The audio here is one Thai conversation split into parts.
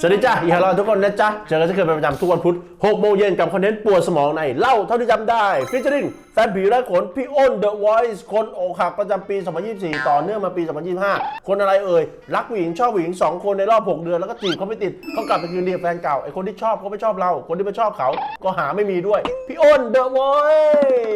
สวัสดีจ้าอีฮาร์ทุกคนนะจ๊ะ เจอกันเช่นเคยเป็นประจำทุกวันพุธ6โมงเย็นกับคอนเทนต์ปวดสมองในเล่าเท่าที่จำได้ฟิชเชอริงแฟนผีและขนพี่อ้นเดอะวอยซ์คนอกหักประจำปี 2024 ต่อเนื่องมาปี 2025 คนอะไรเอ่ย รักผู้หญิงชอบผู้หญิง 2 คนในรอบ 6 เดือนแล้วก็จีบเขาไม่ติดเขากลับไปคืนดีกับแฟนเก่าไอคนที่ชอบเขาไม่ชอบเรา คนที่ไม่ชอบเขาก็หาไม่มีด้วย พี่อ้นเดอะวอย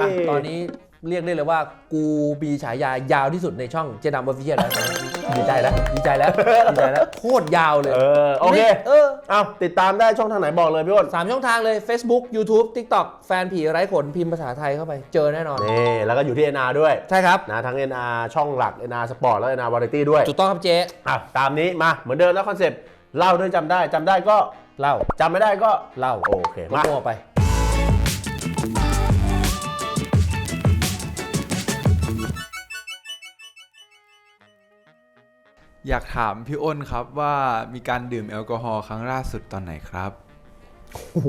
อะซ์ตอนนี้ เรียกได้เลยว่ากูมีฉายายาวที่สุดในช่องเจดัมออฟฟิเชียลแล้วตอนนี้ดีใจแล้วดีใจแล้วดีใจแล้วโคตรยาวเลย เออ โอเค เออเอาติดตามได้ช่องทางไหนบอกเลยพี่อ้นสามช่องทางเลย Facebook YouTube TikTok แฟนผีไร้ขนพิมพ์ภาษาไทยเข้าไป เจอแน่นอนนี่แล้วก็อยู่ที่ NR ด้วย ใช่ครับนะทั้ง NR ช่องหลัก NR Sport และ NR Variety ด้วยถูกต้องครับเจ๊อะตามนี้มาเหมือนเดิมแล้วคอนเซปต์เล่าด้วยจำได้จำได้ก็เล่าจำไม่ได้ก็เล่าโอเคมามั่วๆไป อยากถามพี่อ้นครับว่ามีการดื่มแอลกอฮอล์ครั้งล่าสุดตอนไหนครับ โอ้โห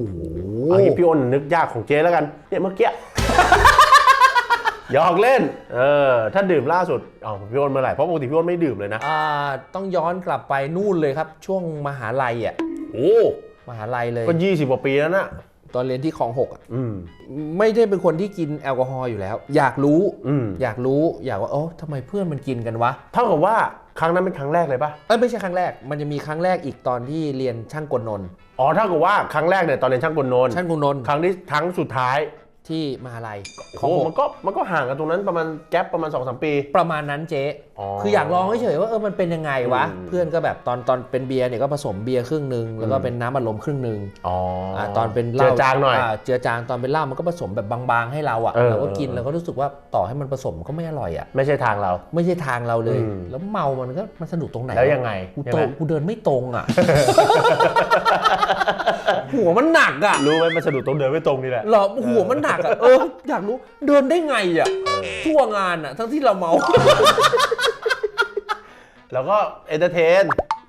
เอางี้พี่อ้นนึกยากของเจ๊แล้วกันเนี่ยเมื่อกี้ หยอกเล่น เออ ถ้าดื่มล่าสุดอ๋อพี่อ้นเมื่อไหร่เพราะปกติพี่อ้นไม่ดื่มเลยนะ อ่าต้องย้อนกลับไปนู่นเลยครับ ช่วงมหาลัยอะโอ้มหาลัยเลยก็ยี่สิบกว่าปีแล้วนะตอนเรียนที่คลองหกอะอืม ไม่ได้เป็นคนที่กินแอลกอฮอล์อยู่แล้ว อยากรู้อืม อยากรู้อยากว่าโอ้ทำไมเพื่อนมันกินกันวะ เท่ากับว่า ครั้งนั้นเป็นครั้งแรกเลยปะเอ้ยไม่ใช่ครั้งแรก มันจะมีครั้งแรกอีกตอนที่เรียนช่างกลนนท์อ๋อเท่ากับว่าครั้งแรกเนี่ยตอนเรียนช่างกลนนท์ช่างกลนนท์ครั้งที่ครั้งสุดท้าย ที่มหาลัยขโอ้องโหผมมันก็มันก็ห่างกันตรงนั้นประมาณแก๊ปประมาณ2อสปี ประมาณนั้นเจ๊อ๋อคืออยากลองเฉยๆว่าเออมันเป็นยังไงวะ อืม เพื่อนก็แบบตอนตอนเป็นเบียร์เนี่ยก็ผสมเบียร์ครึ่งหนึ่งแล้วก็เป็นน้ำอัดลมครึ่งหนึ่งอ๋ออ่าตอนเป็นเหเจืล้าอจางหน่อย เจือจางตอนเป็นเหล้ามันก็ผสมแบบบางๆให้เราอะเออเราก็กินเออ เราก็รู้สึกว่าต่อให้มันผสมก็ไม่อร่อยอะ ไม่ใช่ทางเรา ไม่ใช่ทางเราเลย อืม แล้วเมามันก็มันสนุกตรงไหนแล้วยังไงกูใช่โตไหมกูเดินไม่ตรงอะ หัวมันหนักอะรู้ไหมมันสะดุดตรงเดินไม่ตรงนี่แหละ เหรอหัวมันหนักอะเอออยากรู้เดินได้ไงอะทั่วงานอะทั้งที่เราเมา แล้วก็เอนเตอร์เทน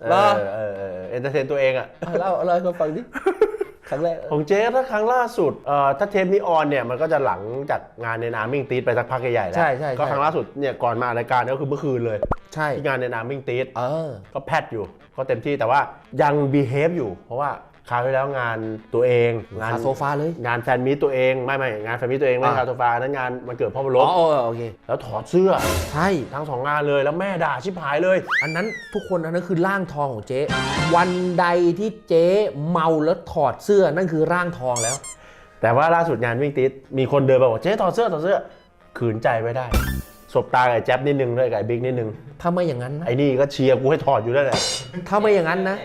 เหรอเออเออเอนเตอร์เทนตัวเองอะอะเล่าเล่าให้เขาฟังดิครั้งแรก ของเจ๊ถ้าครั้งล่าสุดเอ่อถ้าเทปนี้ออนเนี่ยมันก็จะหลังจากงานในนามิ่งตีดไปสักพักใหญ่ๆแล้วใช่ใช่ก็ใช่ครั้งล่าสุดเนี่ยก่อนมารายการก็คือเมื่อคืนเลยใช่ที่งานในนามิ่งตีดเออ ก็แพทอยู่ ก็เต็มที่แต่ว่ายังบีเฮฟอยู่ เพราะว่า คราวที่แล้วงานตัวเอง งานคาโซฟาเลย งานแฟนมิตตัวเองไม่ไม่งานแฟนมิตตัวเองไม่อ่าคาโซฟานั้นงานมันเกิดพ่อมาลอ๋บอเออโอเคแล้วถอดเสื้อใช่ทั้งสองงานเลยแล้วแม่ด่าชิบหายเลย อันนั้นทุกคนอันนั้นคือร่างทองของเจ๊ วันใดที่เจ๊เมาแล้วถอดเสื้อนั่นคือร่างทองแล้ว แต่ว่าล่าสุดงานวิ่งติดมีคนเดินมาบอกเจ๊ถอดเสื้อถอดเสื้อขืนใจไว้ได้ สบตากับไอ้แจ๊บนิดนึงด้วยกับไอ้บิ๊กนิดนึง ถ้าไม่อย่างนั้นนะไอ้นี่ก็เชียร์กูให้ถอดอยู่ได้แหละ ถ้าไม่อย่างนั้นนะ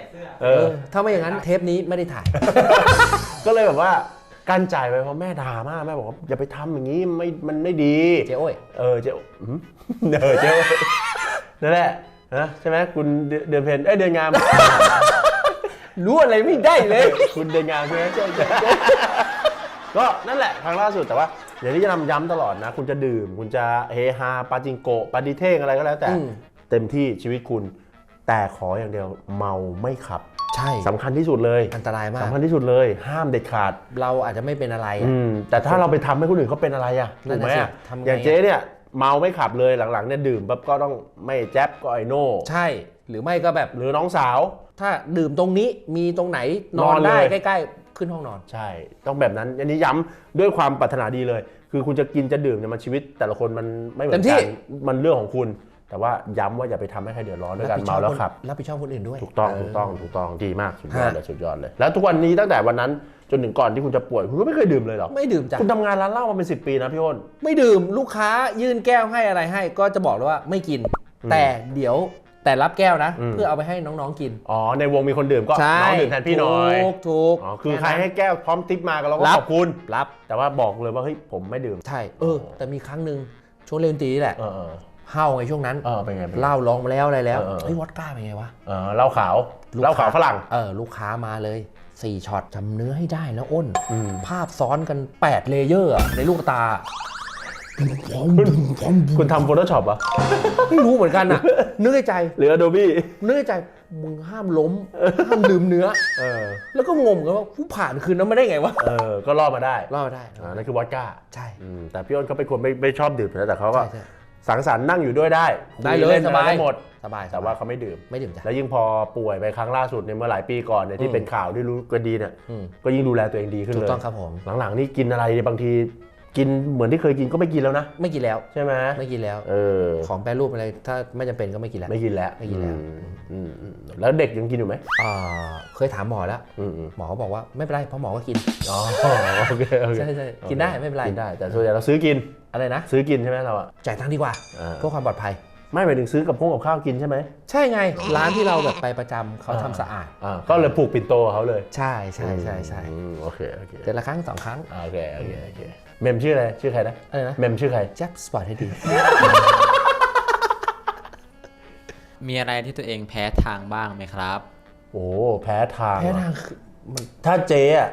เอเอออ ถ้าไม่อย่างนั้นเทปนี้ไม่ได้ถ่าย ก็เลยแบบว่ากั้นใจไว้เพราะแม่ด่ามากแม่บอกว่าอย่าไปทำอย่างนี้ไม่มันไม่ดี เจ๊โอ้ย เออเจ๊อืมเออเจ๊นั่นแหละนะใช่ไหมคุณเดือนเดือนเพนเอ้ยเดือนงาม รู้อะไรไม่ได้เลย คุณเดือนงามใช่ไหมใช่ใช่ใช่ก็นั่นแหละครั้งล่าสุดแต่ว่า อย่างที่จะนำย้ำตลอดนะ คุณจะดื่ม คุณจะเฮฮาปาจิงโกะปาดิเท่งอะไรก็แล้วแต่อืมเต็มที่ชีวิตคุณ แต่ขออย่างเดียวเมาไม่ขับใช่สำคัญที่สุดเลยอันตรายมากสำคัญที่สุดเลย ห้ามเด็ดขาด เราอาจจะไม่เป็นอะไรอะอืมแต่ถ้าเราไปทำให้คนอื่นเขาเป็นอะไรอะนั่ถูกนไหมน่ะสิอะทำไงอย่างเจ๊เนี่ยเมาไม่ขับเลยหลังๆเนี่ยดื่มปั๊บก็ต้องไม่แจ๊บก็ไอโน่ใช่หรือไม่ก็แบบหรือน้องสาว ถ้าดื่มตรงนี้มีตรงไหนนนออนนได้เลยใกล้ๆ ขึ้นห้องนอน ใช่ ต้องแบบนั้น อันนี้ย้ำด้วยความปรารถนาดีเลย คือคุณจะกินจะดื่มเนี่ยมันชีวิต แต่ละคนมันไม่เหมือนเต็มที่กันมันเรื่องของคุณ แต่ว่าย้ำว่าอย่าไปทำให้ใครเดือดร้อนด้วยการเมาแล้วขับรับผิดชอบคนอื่นด้วยถูกต้องเถูกต้องถูกต้องดีมากสุดยอดฮะเลยสุดยอดเลย แล้วทุกวันนี้ตั้งแต่วันนั้นจนถึงก่อนที่คุณจะป่วยคุณก็ไม่เคยดื่มเลยเหรอไม่ดื่มจ้ะคุณทำงานร้านเหล้ามาเป็นสิปีนะพี่อ้นไม่ดื่มลูกค้ายื่นแก้วให้อะไรให้ ก็จะบอกเลยว่าไม่กิน แต่เดี๋ยว แต่รับแก้วนะอืมเพื่อเอาไปให้น้องๆกิน อ๋อ ในวงมีคนดื่มก็ใช่น้องดื่มแทนพี่หน่อยถูกถูกอ๋อคือใครให้แก้วพร้อมทิปมาก็เราก็รับขอบคุณรับ แต่ว่าบอกเลยว่าเฮ้ยผมไม่ดื่มใช่เออ แต่มีครั้งหนึ่งช่วงเรียนดนตรีนี่แหละเออเออเฮาไงช่วงนั้นเออเป็นไงเป็นไงเหล้าลองมาแล้วอะไรแล้วเออเออเฮ้ยวอดก้าเป็นไงวะเออเหล้าขาวลูกเหล้าขาวค้าฝรั่งเออลูกค้ามาเลย4ช็อตจำเนื้อให้ได้นะอ้นอืมภาพซ้อนกัน 8 เลเยอร์อะในลูกตา คุณทำ Photoshop เหรอะไม่รู้เหมือนกันอะ นึกในใจ หรือ Adobe นึกในใจ มึงห้ามล้ม ห้ามลืมเนื้อ เออ แล้วก็งงกันว่าผู้ผ่านคืนนั้นมาได้ไงวะ เออ ก็รอดมาได้รอดได้ อ่านั่นคือวอดก้าใช่ อืมแต่พี่อ้นเขาเป็นคนไม่ไม่ชอบดื่มอยู่แล้วแต่เขาก็ใช่ใช่ สังสรรค์นั่งอยู่ด้วยได้ได้เลยคุสบายได้หมดสสบายแต่ว่าเขาไม่ดื่ม ไม่ดื่มจ้ะ แล้วยิ่งพอป่วยไปครั้งล่าสุดเนี่ยเมื่อหลายปีก่อนเนี่ยอืที่มเป็นข่าวที่รู้กันดีเนี่ย อืมก็ยิ่งดูแลตัวเองดีขึ้นถูเลกยต้องครับผม หลังๆนี่กินอะไรเนี่ยบางที กินเหมือนที่เคยกินก็ไม่กินแล้วนะ ไม่กินแล้วใช่ไหมไม่กินแล้วเออของแปรรูปอะไรถ้าไม่จำเป็นก็ไม่กินแล้ว ไม่กินแล้วไม่กินแล้วอืมอืมอืมแล้วเด็กยังกินอยู่ไหมอ่าเคยถามหมอแล้ว อืมอืมหมอก็บอกว่าไม่เป็นไรเพราะหมอก็กินอ๋อโอเคโอเคใช่ใช่กินได้ไม่เป็นไรกินได้ แต่ส่วนใหญ่เราซื้อกินอะไรนะซื้อกินใช่ไหมเราอะจ่ายตังค์ดีกว่าอ่าเพื่อความปลอดภัยไม่หมายถึงซื้อกับพงกับข้าวกินใช่ไหมใช่ไง ร้านที่เราแบบไปประจำเขาทำสะอาดอ่าก็เลยผูกปิ่นโตกับเขาเลย ใช่ใช่ใช่ใช่อืมโอเคโอเคเดือนละครั้งสองครั้งอ่าโอเคโอเคโอเค เมมชื่ออะไรชื่อใครนะอะไรนะ เมมชื่อใครแจ็บสปอร์ตให้ดี มีอะไรที่ตัวเองแพ้ทางบ้างไหมครับ โอ้แพ้ทางแพ้เหรอทางคือมันถ้าเจ๊อะ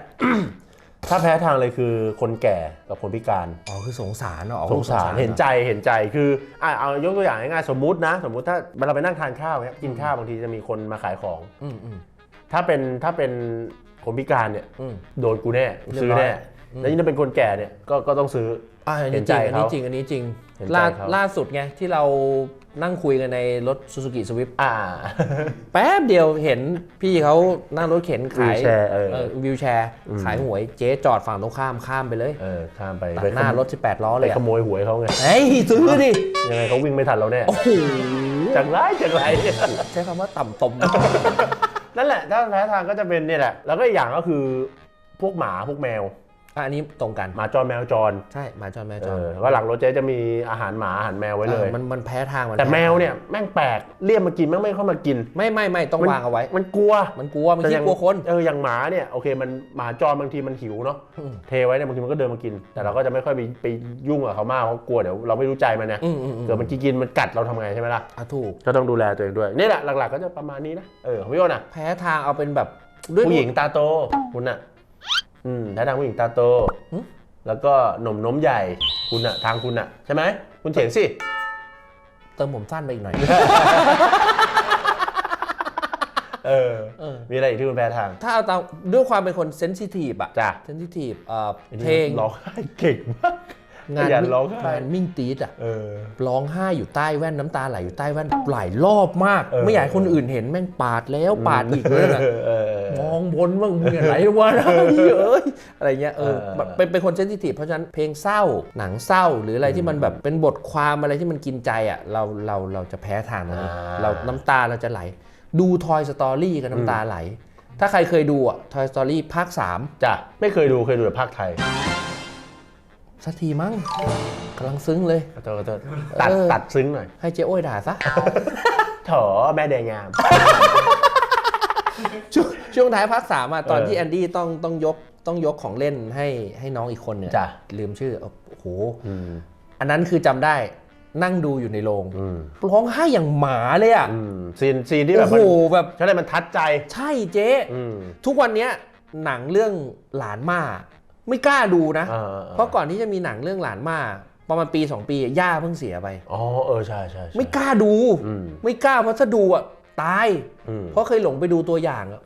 ถ้าแพ้ทางเลยคือคนแก่กับคนพิการอ๋อคือสงสารเนาะอ๋อสงสารเห็นรอใจเห็นใจคืออะเอายกตัวอย่างง่ายๆสมมุตินะ สมมุติถ้าเราไปนั่งทานข้าวเนี่ยกินข้าวบางทีจะมีคนมาขายของ อืมอืม ถ้าเป็นถ้าเป็นคนพิการเนี่ยอืม โดนกูแน่เรียบซื้อร้อยแน่อืม แล้วยิ่งถ้าเป็นคนแก่เนี่ยก็ก็ต้องซื้ออ่าอันเห็นี้นจใจริงอันนี้เขาจริงอันนี้จริงเห็นใจล่าเขา ล่าสุดไงที่เรานั่งคุยกันในรถซูซูกิสวิฟอ่า แป๊บเดียวเห็นพี่เขานั่งรถเข็นขายวิวแชร์เออวิวแชร์อืมขายหวยเจ๊จอดฝั่งตรงข้ามข้ามไปเลยเออข้ามไปตัดไปหน้ารถ 18 ล้อไปเลยอะขโมยหวยเขาไงเฮ้ยซื้อดิยังไงเขาวิ่งไม่ทันเราแน่โอ้โหจังไรจังไร ใช้คำว่าต่ำตม นั่นแหละถ้าแพ้ทางก็จะเป็นเนี่ยแหละ แล้วก็อีกอย่างก็คือพวกหมาพวกแมว อะอันนี้ตรงกันหมาจรแมวจรใช่หมาจรแมวจเอรอก็หลังรถเจ๊จะมีอาหารหมาอาหารแมวไว้เลยอะมันมันแพ้ทางมันแต่พ้แมวเนี่ยแม่งแปลกเรียกมากินแม่งไม่เข้ามากิน ไม่ไม่ไม่ต้องมันวางเอาไว้ มันกลัวมันกลัวมันแต่ขี้อย่างกลัวคนเอออย่างหมาเนี่ยโอเคมันหมาจรบางทีมันหิวเนาะอืมเทไว้เนี่ยบางทีมันก็เดินมากิน แต่เราก็จะไม่ค่อยไปไปยุ่งกับเขามากเพราะกลัวเดี๋ยวเราไม่รู้ใจมันเนี่ยอืมอืมอืมเกิดมันกินมันกัดเราทำไงใช่ไหมล่ะอะถูกก็ต้องดูแลตัวเองด้วยนี่แหละหลักๆก็จะประมาณนี้นะเออของพี่โอ้นอะแพ้ทางเอาเป็นแบบด้วยผู้หญิงตาโตคุณอะ อืมแพ้ทางผู้หญิงตาโตหึแล้วก็หนุ่มนมใหญ่คุณอะทางคุณอะใช่ไหมคุณเถียงสิ เติมผมสั้นไปอีกหน่อย เออ เออ มีอะไรอีกที่คุณแพ้ทาง ถ้าเอาตามด้วยความเป็นคนเซนซิทีฟอะจ้ะ เซนซิทีฟเอ่ออันนี้เพลงร้องไห้เก่งมาก งานขยันร้องไห้ งานมิ่งตีดอะเออ ร้องไห้อยู่ใต้แว่นน้ำตาไหลอยู่ใต้แว่นหลายรอบมาก เออ ไม่อยากให้คนอื่นเห็นแม่งปาดแล้วปาดอีกเลยนะเออเออเออ มองบนว่ามึงอะไรวะเฮ้ยเอ้ยอะไรเงี้ยเออเออแบบเป็นเป็นคนเซนซิทีฟเพราะฉะนั้นเพลงเศร้าหนังเศร้าหรืออะไรที่มันแบบเป็นบทความอะไรที่มันกินใจอะเราเราเราจะแพ้ทางนั้นเราน้ำตาเราจะไหล ดู Toy Story กับน้ำตาไหล ถ้าใครเคยดูอะ Toy Story ภาค 3 จ้ะไม่เคยดูเคยดูแต่ภาคไทย สักทีมั้งกำลังซึ้งเลย ขอโทษขอโทษตัดเออ ตัดซึ้งหน่อยให้เจ๊โอ้ยด่าซะ โถแม่แดงงาม ช่วงช่วงท้ายภาคสามอะตอนเออที่แอนดี้ต้องต้องยกต้องยกของเล่นให้ให้น้องอีกคนเนี่ยจ้ะ ลืมชื่อโอ้โห อืมอันนั้นคือจำได้นั่งดูอยู่ในโรงอืมร้องไห้อย่างหมาเลยอะอืมซีนซีนที่แบโอ้บโหมันแบบใช่เลยมันทัดใจ ใช่เจ๊ อืม ทุกวันเนี้ยหนังเรื่องหลานมา ไม่กล้าดูนะอ่าเพราะก่อนที่จะมีหนังเรื่องหลานมาประมาณปี2ปีย่าเพิ่งเสียไป อ๋อเออใช่ใช่ใช่ไม่กล้าดูอืมไม่กล้าเพราะถ้าดูอะตายอืมเพราะเคยหลงไปดูตัวอย่างอะ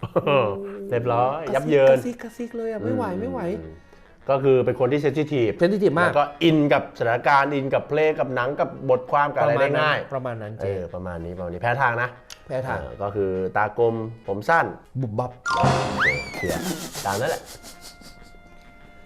เรียบร้อยยับเยินกระซิกกระซิกเลยอะไม่ไหวไม่ไหวอืมก็คือเป็นคนที่เซนซิทีฟเซนซิทีฟมากแล้วก็อินกับสถานการณ์อินกับเพลงกับหนังกับบทความกับอะไรได้ง่าย ประมาณนั้นเอเจ๊อประมาณนี้ประมาณนี้แพ้ทางนะแพ้ทางเออก็คือตากลมผมสั้นบุบบับเขียตามนั่นแหละ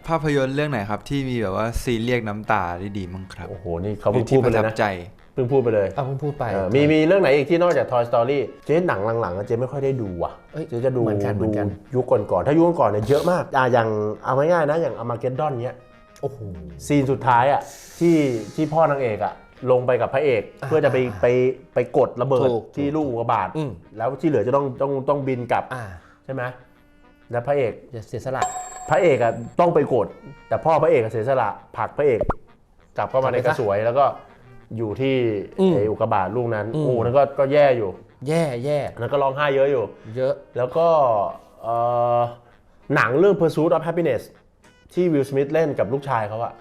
ภาพยนตร์เรื่องไหนครับ ที่มีแบบว่าซีนเรียกน้ำตาได้ดีมั้งครับโอ้โห นี่เขาเพิ่งที่พูดปไปเลระทัยบนะ ใจ เพิ่งพูดไปเลยเอาเพิ่งพูดไป เออมีมีเรื่องไหนอีกที่นอกจาก Toy Story เจ๊หนังหลังๆอะเจ๊ไม่ค่อยได้ดูว่ะเอ้ยเจ๊จะดูเหมือนกันเหมืดูอนกันยุคก่อนๆถ้ายุคก่อนๆเนี่ยเยอะมากอะอย่างเอาง่ายๆนะอย่างอมาเกดดอนเนี้ย โอ้โห ซีนสุดท้ายอะที่ที่พ่อนางเอกอะลงไปกับพระเอกอ่าเพื่อจะไปไปไปกดระเบิดถูกที่ลูกอุกกาบาตอืม แล้วที่เหลือจะต้องต้องต้องบินกลับอ่า ใช่ไหม แล้วพระเอกอย่าเสียสละ พระเอกอะต้องไปกด แต่พ่อพระเอกอะเสียสละผลักพระเอก กลับเข้ามาในกระสวยแล้วก็อยู่ที่อืมไอ้อุกกาบาตลูกนั้นอืม โอ้นั่นก็ก็แย่อยู่แย่แย่นั่นก็ร้องไห้เยอะอยู่ เยอะ แล้วก็เอ่อหนังเรื่อง Pursuit of Happiness ที่วิลสมิธเล่นกับลูกชายเขาอะ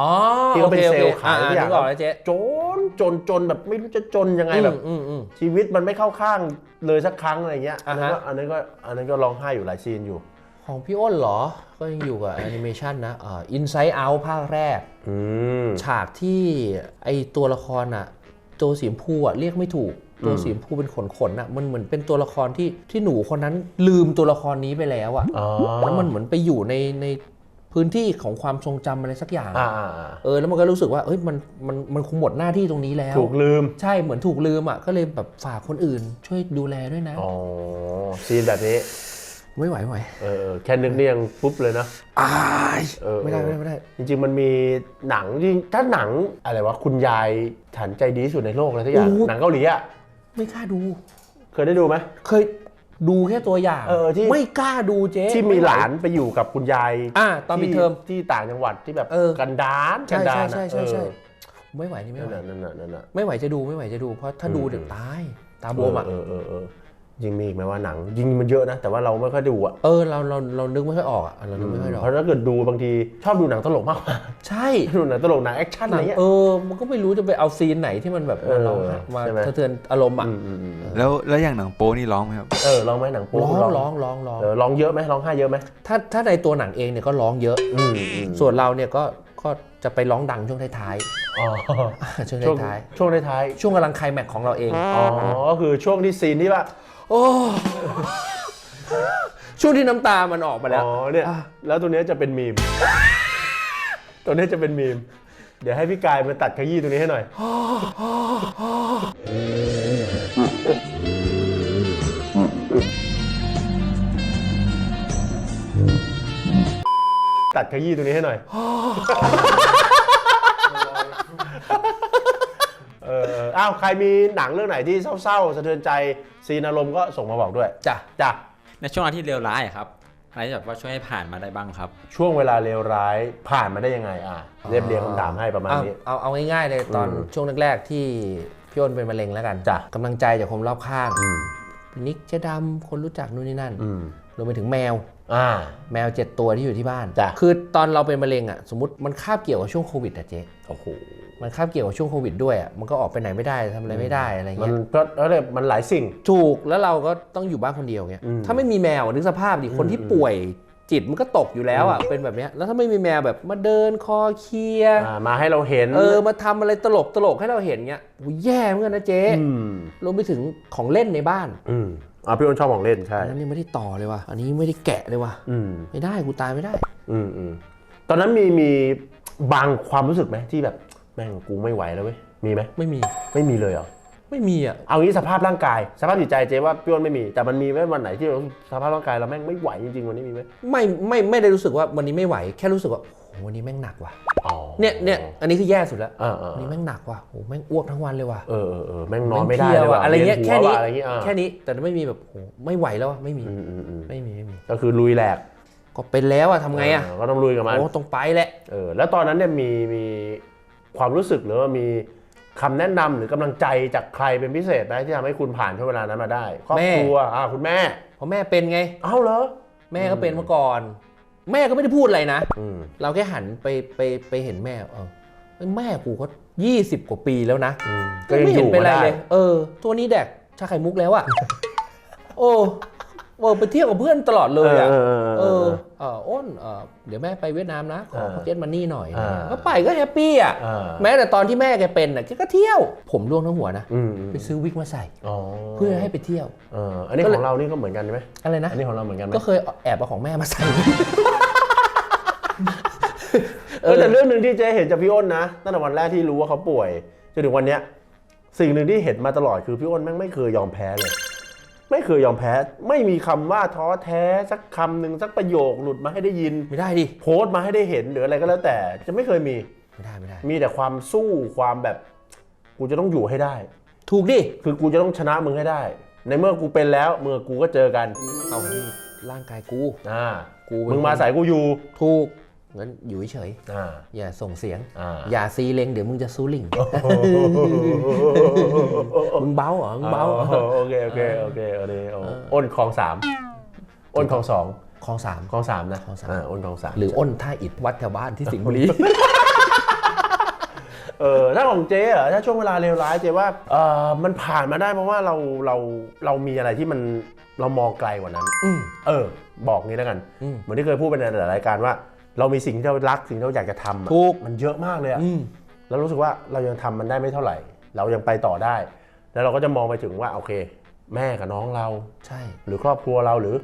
อ๋อที่เขาเป็นโอคเซลล์โอคขายอ่ทุกอย่างนึกออกแล้วเจ๊จนจนจนแบบไม่รู้จะจนยังไงแบบอืมอืมชีวิตมันไม่เข้าข้างเลยสักครั้งอะไรเงี้ยอันนั้นก็อ่าฮะอันนั้นก็อันนั้นก็ร้องไห้อยู่หลายซีนอยู่ ของพี่อ้นเหรอ ก็ยังอยู่กับแอนิเมชันนะอ่า Inside Out ภาคแรกอืมฉากที่ไอตัวละครอะ ตัวสีชมพูอะเรียกไม่ถูกตัวอืมสีชมพูเป็นขนขนๆอะมันเหมือนเป็นตัวละครที่ที่หนูคนนั้นลืมตัวละครนี้ไปแล้วอะอ๋อแล้วมันเหมือนไปอยู่ในใน พื้นที่ของความทรงจำอะไรสักอย่างอ่าอ่าอ่าเออแล้วมันก็รู้สึกว่าเอ้ยมันมันมันคงหมดหน้าที่ตรงนี้แล้ว ถูกลืม ใช่เหมือนถูกลืมอะก็เลยแบบฝากคนอื่น ช่วยดูแลด้วยนะ อ๋อ ซีนแบบนี้ ไม่ไหวไม่ไหวเออ แค่นึกเนี่ยยังปุ๊บเลยนะ อายเออ ไม่ได้ไม่ได้ไม่ได้ จริงๆ มันมีหนังจริงถ้าหนังอะไรวะ คุณยายฉันใจดีที่สุดในโลกเลยทุกอย่างหนังเกาหลีอะ ไม่กล้าดู เคยได้ดูไหมเคย ดูแค่ตัวอย่างเออที่ ไม่กล้าดูเจ๊ที่มีหลานไปอยู่กับคุณยายอ่าตอนปิดที่เทอม ที่ต่างจังหวัดที่แบบเออ กันดานใช่กันดาใช่นใช่ใช่ใช่เออไม่ไหวนี่ไม่นั่นไหวน่ะนั่นน่ะนั่นน่ะ ไม่ไหวจะดูไม่ไหวจะดู เพราะถ้าดูอืมเดี๋ยวตาย ตาบวมอะ เออเออเออ จริงมีอีกไหมว่าหนังจริงมันเยอะนะ แต่ว่าเราไม่ค่อยดูอะเออเราเราเรานึกไม่ค่อยออกอะเรานึกไม่ค่อยออกเพราะถ้าเกิดดูบางทีชอบดูหนังตลกมากกว่าใช่ดูหนังตลกหนังแอคชั่นหอะไรนังเงี้ยเออมันก็ไม่รู้จะไปเอาซีนไหนที่มันแบบเออเรามาใช่ไหมสะเทือนอารมณ์อะอืมอืมอืมแล้วแล้วอย่างหนังโป๊นี่ร้องไหมครับเออร้องไหมหนังโป๊ร้องคุณร้องร้องร้องเออร้องเยอะไหมร้องไห้เยอะไหมถ้าถ้าในตัวหนังเองเนี่ยก็ร้องเยอะอืมอืมส่วนเราเนี่ยก็ก็จะไปร้องดังช่วงท้ายอ๋อๆช่วงช่วงท้ายช่วงท้ายๆช่วงกำลังไคลแม็กซ์ของเราเองๆอ๋อก็คือช่วงที่ซีนที่ว่า โอ้ช่วงที่น้ำตามันออกมาแล้ว อ๋อเนี่ยอะแล้วตัวเนี้ยจะเป็นมีม ตัวเนี้ยจะเป็นมีม เดี๋ยวให้พี่กายมาตัดขยี้ตัวนี้ให้หน่อย ตัดขยี้ตัวนี้ให้หน่อย เอออ้าวใครมีหนังเรื่องไหนที่เศร้าๆสะเทือนใจซีนอารมณ์ก็ส่งมาบอกด้วยจ้ะจ้ะในช่วงเวลาที่เลวร้ายอะครับอะไรที่แบบว่าช่วยให้ผ่านมาได้บ้างครับ ช่วงเวลาเลวร้ายผ่านมาได้ยังไงอะเรียบเรียงคำถามให้ประมาณเอานี้เอาเอาง่ายๆเลยตอนอืม ช่วงแรกๆที่พี่อ้นเป็นมะเร็งแล้วกันจ้ะกำลังใจจากคนรอบข้าง อืมพี่นิกเจ๊ดำคนรู้จักนู่นนี่นั่นอืมรวมไปถึงแมวอ่า แมวเจ็ดตัวที่อยู่ที่บ้านจ้ะคือตอนเราเป็นมะเร็งอะสมมติมันคาบเกี่ยวกับช่วงโควิดอะเจ๊โอ้โหมันคาบเกี่ยวกับช่วงโควิดด้วยอะมันก็ออกไปไหนไม่ได้ทำอะไรไม่ได้อะไรมันเงี้ยก็แล้วเนี่ยมันหลายสิ่งถูกแล้วเราก็ต้องอยู่บ้านคนเดียวเงี้ยอืมถ้าไม่มีแมวอะนึกสภาพดิคนที่อืมป่วยจิตมันก็ตกอยู่แล้วอะเป็นแบบเนี้ยแล้วถ้าไม่มีแมวแบบมาเดินคอเคลียร์อ่ามาให้เราเห็นเออมาทำอะไรตลกตลกให้เราเห็นเงี้ยโอ้ยแย่เหมือนกันนะเจ๊อืมรวมไปถึงของเล่นในบ้าน อืมอ่าพี่อ้นชอบของเล่นใช่ อันนั้นยังไม่ได้ต่อเลยว่ะ อันนี้ไม่ได้แกะเลยว่ะ อืมไม่ได้กูตายไม่ได้ อืมอืมตอนนั้นมีมีบางความรู้สึกไหมที่แบบแม่งกูไม่ไหวแล้วเว้ยมีไหมไม่มี ไม่มีเลยเหรอ ไม่มีอะเอางี้สภาพร่างกาย สภาพจิตใจเจ๊ว่าพี่อ้นไม่มี แต่มันมีไหมวันไหนที่เราสภาพร่างกายเราแม่งไม่ไหวจริงๆวันนี้มีไหมไม่ไม่ไม่ได้รู้สึกว่าวันนี้ไม่ไหว แค่รู้สึกว่าโอ้โหวันนี้แม่งหนักว่ะอ๋อเนี่ยเนี่ยอันนี้คือแย่สุดแล้วเออเออวันนี้แม่งหนักว่ะโอ้โหแม่งอ้วกทั้งวันเลยว่ะเออเออเออแม่งนอนไม่ได้แม่งเลยพว่ะอะไรเงี้ยวีแค่หัวนี้ว่ะอะไรเงี้ยอ่าแค่นี้แต่ไม่มีแบบโอ้โหไม่ไหวแล้วอะไม่มีอืมอืมอืมไม่มีไม่มีก็คือลุยแหลกก็เป็นแล้วอะทำไงอะเก็ต้องลุยกับมันโอ้ต้องไปแหละเออแล้วตอนนั้นเนี่ยมีมีความรู้สึกหรือว่ามี คำแนะนำหรือกำลังใจจากใครเป็นพิเศษไหมที่ทำให้คุณผ่านช่วงเวลานั้นมาได้ครอบครัวอ่าคุณแม่เพราะแม่เป็นไงเอ้าเหรอแม่ก็เป็นมาก่อน แม่ก็ไม่ได้พูดอะไรนะอืมเราแค่หันไปไปไปเห็นแม่เออเฮ้ยแม่กูก็ยี่สิบกว่าปีแล้วนะอืมก็ยังไม่อเห็นยู่เป็นมาไรได้เลย เออ ตัวนี้แดกชาไข่มุกแล้วอะโอ้ เออไปเที่ยวกับเพื่อนตลอดเลยอะเออเออเอเอออเอออ้นเออเดี๋ยวแม่ไปเวียดนามนะ ขอเออพอเก็ตมันนี่หน่อยอ่าก็ไปก็แฮปปี้อะอ่าแม้แต่ตอนที่แม่แกเป็นอะแกก็เที่ยว ผมร่วงทั้งหัวนะอืมอืมไปซื้อวิกมาใส่อ๋อเพื่อให้ไปเที่ยวเอออันนี้ก็ขเลยองเรานี่ก็เหมือนกันใช่ไหมอะไรนะ อันนี้ของเราเหมือนกันไหมก็เคยแอบเอาของแม่มาใส่เออแต่เรื่องหนึ่งที่เจ๊เห็นจากพี่อ้นนะตั้งแต่วันแรกที่รู้ว่าเขาป่วยจนถึงวันเนี้ยสิ่งหนึ่งที่เห็นมาตลอดคือพี่อ้นแม่งไม่เคยยอมแพ้เลย ไม่เคยยอมแพ้ ไม่มีคำว่าท้อแท้สักคำหนึ่งสักประโยคหลุดมาให้ได้ยิน ไม่ได้ดิโพสต์มาให้ได้เห็นหรืออะไรก็แล้วแต่ จะไม่เคยมี ไม่ได้ไม่ได้ มีแต่ความสู้ความแบบ กูจะต้องอยู่ให้ได้ ถูกดิคือกูจะต้องชนะมึงให้ได้ ในเมื่อกูเป็นแล้วเมื่อกูก็เจอกันเอาที่ร่างกายกู อ่ากูเป็นมึงมาใส่กูอยู่ ถูก งั้นอยู่เฉยอ่าๆอย่าส่งเสียงอ่าอย่าซีเลงเดี๋ยวมึงจะซูลิงมึงเบ้าเหรอมึงเบ้าเหรอโอเคโอเคโอเคโอเคโอ้อ้นคลองสามอ้นคลองสองคลองสามคลองสามนะคลองสามอ่าอ้นคลองสามหรืออ้นท่าอิฐวัดแถวบ้านที่สิงห์บุรีเออถ้าของเจ๊เหรอถ้าช่วงเวลาเลวร้ายเจ๊ว่าเออมันผ่านมาได้เพราะว่าเราเราเรามีอะไรที่มันเรามองไกลกว่านั้นอืมเออ บอกงี้แล้วกันอืมเหมือนที่เคยพูดไปในหลายรายการว่า เรามีสิ่งที่เรารักสิ่งที่เราอยากจะทำอะถูก มันเยอะมากเลยอะอืมแล้วรู้สึกว่าเรายังทำมันได้ไม่เท่าไหร่ เรายังไปต่อได้ แล้วเราก็จะมองไปถึงว่าโอเค แม่กับน้องเรา ใช่ หรือครอบครัวเราหรือ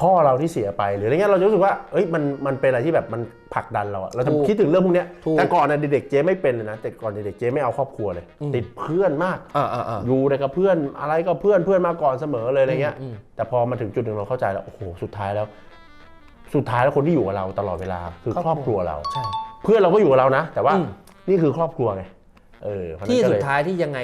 พ่อเราที่เสียไปหรืออะไรเงี้ยเราจะรู้สึกว่าเอ้ยมันมันเป็นอะไรที่แบบมันผลักดันเราอะเราจะถูกคิดถึงเรื่องพวกเนี้ยถูก แต่ก่อนนะเด็กๆเจ๊ไม่เป็นเลยนะแต่ก่อนเด็กๆเจ๊ไม่เอาครอบครัวเลย ติดเพื่อนมาก อ่าอ่าอ่า อยู่แต่กับเพื่อนอะไรก็เพื่อนเพื่อนมาก่อนเสมอเลยอะไรเงี้ยอืมแต่พอมาถึงจุดหนึ่งเราเข้าใจแล้วโอ้โหสุดท้ายแล้ว สุดท้ายแล้วคนที่อยู่กับเราตลอดเวลาคือครอบครัวเรา ใช่ เพื่อนเราก็อยู่กับเรานะ แต่ว่าอืม นี่คือครอบครัวไงเออเพราะฉะที่นั้นก็สุเลดยท้ายที่ยังไง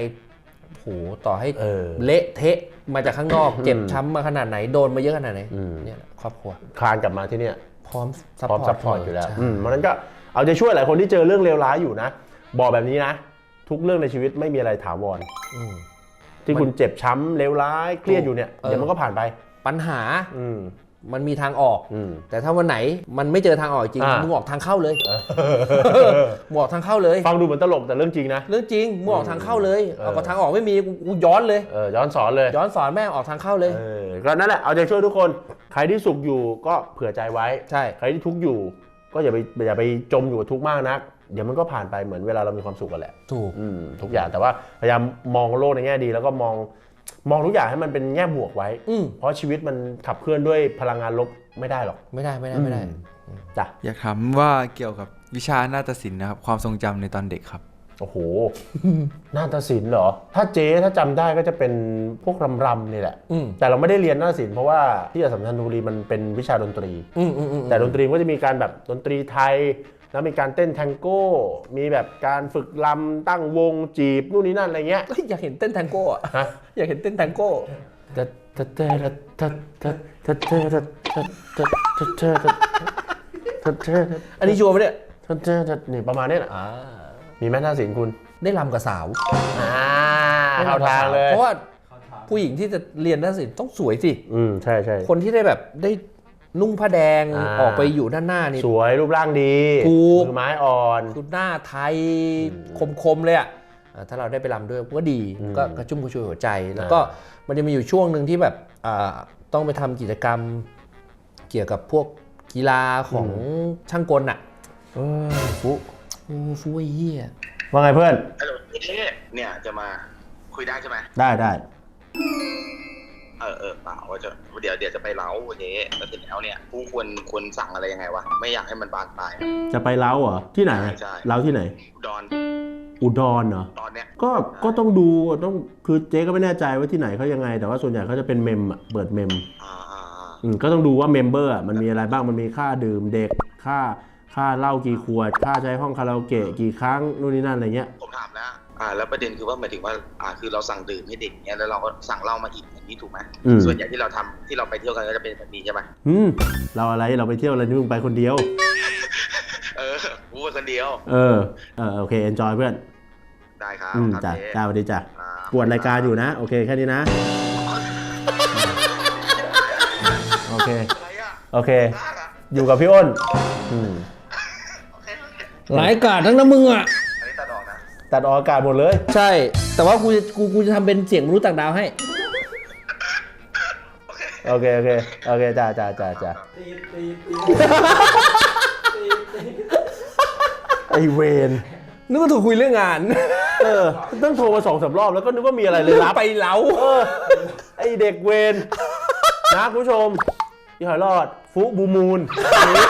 โหต่อให้เออเละเทะมาจากข้างนอกเจ็บอืมช้ำมาขนาดไหนโดนมาเยอะขนาดไหนอืม เนี่ยแหละครอบครัว คลานกลับมาที่เนี่ย พร้อมซัพพร้อมพอร์ตซัพพอร์ตอยู่แล้วใช่ อืมเพราะฉะนั้นก็เอาใจช่วยหลายคนที่เจอเรื่องเลวร้ายอยู่นะ บอกแบบนี้นะ ทุกเรื่องในชีวิตไม่มีอะไรถาวรอืมที่คุณเจ็บช้ำเลวร้ายเครียดอยู่เนี่ยเออเดี๋ยวมันก็ผ่านไป ปัญหาอืม มันมีทางออก อืม แต่ถ้าวันไหนมันไม่เจอทางออกจริงอ่ามึ มึงออกทางเข้าเลยมึงออกทางเข้าเลย ฟังดูเหมือนตลกแต่เรื่องจริงนะ เรื่องจริงมึงออกทางเข้าเลยเออ เอาก็ทางออกไม่มีกูกูย้อนเลย เออย้อนสอนเลยย้อนสอนแม่งออกทางเข้าเลย เออก็นั่นแหละเอาใจช่วยทุกคน ใครที่สุขอยู่ก็เผื่อใจไว้ ใช่ ใครที่ทุกข์อยู่ ก็อย่าไปอย่าไปจมอยู่กับทุกข์มากนัก เดี๋ยวมันก็ผ่านไปเหมือนเวลาเรามีความสุขกันแหละ ถูก อืมทุกอย่างแต่ว่าพยายามมองโลกในแง่ดีแล้วก็มอง มองทุกอย่างให้มันเป็นแง่บวกไว้ อืม เพราะชีวิตมันขับเคลื่อนด้วยพลังงานลบไม่ได้หรอกไม่ได้ไม่ได้ไม่ได้จ้ะ อยากถามว่าเกี่ยวกับวิชานาฏศิลป์นะครับ ความทรงจำในตอนเด็กครับ โอ้โห นาฏศิลป์เหรอ ถ้าเจ๊ถ้าจำได้ก็จะเป็นพวกรำรำๆนี่แหละ อืม แต่เราไม่ได้เรียนนาฏศิลป์เพราะว่าที่อัสสัมชัญธนบุรีมันเป็นวิชาดนตรี อืมอืมอืมแต่ดนตรีก็จะมีการแบบดนตรีไทย แล้วมีการเต้นแทงโก้ มีแบบการฝึกลำตั้งวงจีบนู่นนี่นั่นอะไรเงี้ย อยากเห็นเต้นแทงโก้อะอยากเห็นเต้นแทงโก้อันนี้ชัวร์ไหมเนี่ยนี่ประมาณเนี้ยนะมีแม่ท่าสิงคุณได้ลำกับสาวเข้าทางเลย เพราะว่าผู้หญิงที่จะเรียนท่าศิลป์ต้องสวยสิ อืมใช่ใช่คนที่ได้แบบได้ นุ่งผ้าแดงอ่า ออกไปอยู่ด้านหน้านี่ สวยรูปร่างดีถูก มือไม้อ่อนคือหน้าไทยคมๆเลยอะอ่าถ้าเราได้ไปรำด้วยก็ดีอืมก็กระชุ่มกระชวยหัวใจ แล้วก็มันจะมีอยู่ช่วงหนึ่งที่แบบอ่าต้องไปทำกิจกรรมเกี่ยวกับพวกกีฬาของช่างกลอะเออฟุโอ้ฟูไอ้เหี้ยว่าไงเพื่อน ฮัลโหลเจ๊เนี่ยจะมาคุยได้ใช่ไหมได้ได้ เออเออเปล่าว่าจะเดี๋ยวเดี๋ยวจะไปเล้าเจ๊แล้วเสร็จแล้วเนี่ยผู้ควรควรสั่งอะไรยังไงวะไม่อยากให้มันบานปลายจะไปเล้าเหรอที่ไหนใช่ใช่ เล้าที่ไหน ดอนอุดรเหรอตอนเนี้ยก็ก็ต้องดูต้องคือเจ๊ก็ไม่แน่ใจว่าที่ไหนเขายังไง แต่ว่าส่วนใหญ่เขาจะเป็นเมมอะเปิดเมมอ่าอ่าอ่าอืมก็ต้องดูว่าเมมเบอร์อะมันมีอะไรบ้างมันมีค่าดื่มเด็กค่าค่าเหล้ากี่ขวด ค่าใช้ห้องคาราโอเกะกี่ครั้งนู่นนี่นั่นอะไรเงี้ยผมถามนะ อ่า แล้วประเด็นคือว่าหมายถึงว่า อ่า คือเราสั่งดื่มให้เด็กเนี่ยแล้วเราก็สั่งเหล้ามาอีกอย่างนี้ถูกไหมอืม ส่วนใหญ่ที่เราทำที่เราไปเที่ยวกันก็จะเป็นแบบนี้ใช่ไหมอืมเราอะไรเราไปเที่ยวอะไรนี่มึงไปคนเดียว เออกูเป็นคนเดียวเออเออโอเค enjoy เพื่อน ได้ครับอืมครับจ้ะเจ๊จ้าสวัสดีจ้ะอ่กวดรายการอยู่นะ โอเคแค่นี้นะ โอเค อะไรอะโอเค ลากอะอยู่กับพี่อ้นอืม โอเคโอเค หลายกาดทั้งนั้นมึงอะอันนี้ ตัดออกนะตัดออกอากาศหมดเลย ใช่ แต่ว่ากูจะกูกูจะทำเป็นเสียงมนุษย์ต่างดาวให้ โอเค โอเค โอเคจ้าจ้าจ้าจ้าไอเวนนึกว่าถูกคุยเรื่องงานเออต้องโทรมาสองสามรอบแล้วก็นึกว่ามีอะไรเลยรับไปเล้าเออไอเด็กเวนนะคุณผู้ชมยี่หอยรอด ฟุบูมูลอันนี้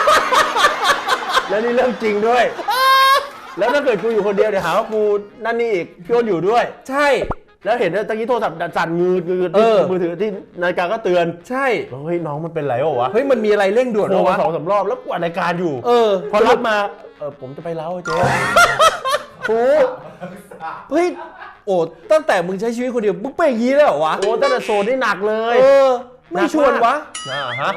แล้วนี่เรื่องจริงด้วย แล้วถ้าเกิดกูอยู่คนเดียวเดี๋ยวหาว่ากูนั่นนี่อีกพี่อ้นอยู่ด้วย ใช่ แล้วเห็นตะกี้โทรศัพท์สั่นงืดงืดเออ มือถือที่นาฬิกาก็เตือนใช่ เฮ้ยน้องมันเป็นไรวะวะเฮ้ยมันมีอะไรเร่งด่วนโทรเหรอมาวะสองสามรอบแล้วกวาดรายการอยู่ เออพอรับมาเออผมจะไปเล้าเจ๊ โอ้เฮ้ยโอ้ตั้งแต่มึงใช้ชีวิตคนเดียวมึงเป็นอย่างนี้แล้วเหรอวะโอ้ตั้งแต่โซนนี่หนักเลยเออ ไม่ชวนวะอ่าฮะ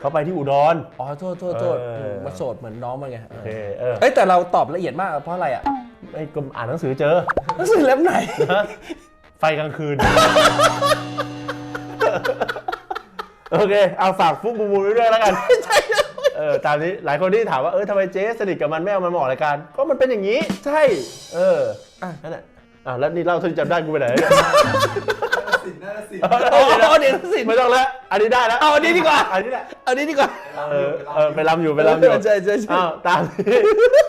เขาไปที่อุดร อ๋อโทษโทษโทษเออมาโสดเหมือนน้องมันไงเอโออเคเออเอ้ยแต่เราตอบละเอียดมากเพราะอะไรอะไอ้ก็อ่านหนังสือเจอ หนังสือเล่มไหน ฮะไฟกลางคืน โอเค เอาฝากฟุกบูมูไว้ด้วยแล้วกันเออตามนี้หลายคนที่ถามว่าเออทำไมเจ๊สนิทกับมันไม่เอามันมาออกรายการก็มันเป็นอย่างนี้ ใช่ เอออะ นั่นแหละอะแล้วนี่เล่าเท่าที่จำได้กูไปไหนเนี่ย อ๋อเดี๋ยวสินไม่ต้องแล้วอันนี้ได้แล้วเอาอันนี้ดีกว่าอันนี้แหละเอานี้ดีกว่าเออเออไปรำอยู่ไปรำอยู่ใช่ใช่ใช่อ้าวตามนี้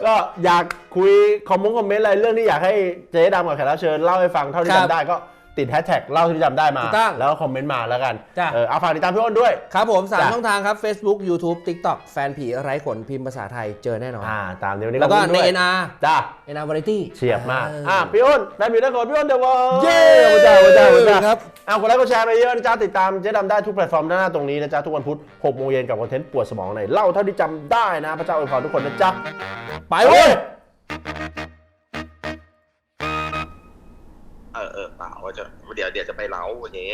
ก็อยากคุยคอมมงคอมเมนต์อะไรเรื่องที่อยากให้เจ๊ดำกับแขกรับเชิญเล่าให้ฟังเท่าที่ครับจำได้ก็ ติดแฮชแท็กเล่าที่จำได้มา ถูกต้องแล้วก็คอมเมนต์มาแล้วกันจ้ะ เออเอาฝากติดตามพี่อ้นด้วย ครับผมสามจ้ะ ช่องทางครับ Facebook YouTube TikTok แฟนผีไร้ขนพิมพ์ภาษาไทยเจอแน่นอน อ่าตามเดี๋ยวนี้แล้วก็ขอบคุณใน ด้วย NR จ้า NR Variety เฉียบมากเอะพี่อ้นแฟนผีได้ก่อนพี่อ้นเดอะวอลเย้จ้าจ้าจ้าครับ เอากดไลค์กดแชร์ไปเยอะนะจ๊ะติดตามเจ๊ดำได้ทุกแพลตฟอร์มหน้าตรงนี้นะจ๊ะทุกวันพุธ6โมงเย็นกับคอนเทนต์ปวดสมองในเล่าเท่าที่จำได้นะ พระเจ้าอวยพรทุกคนนะจ๊ะ ไปเว้ย เออเปล่าว่าจะเดี๋ยวเดี๋ยวจะไปเล้าวันนี้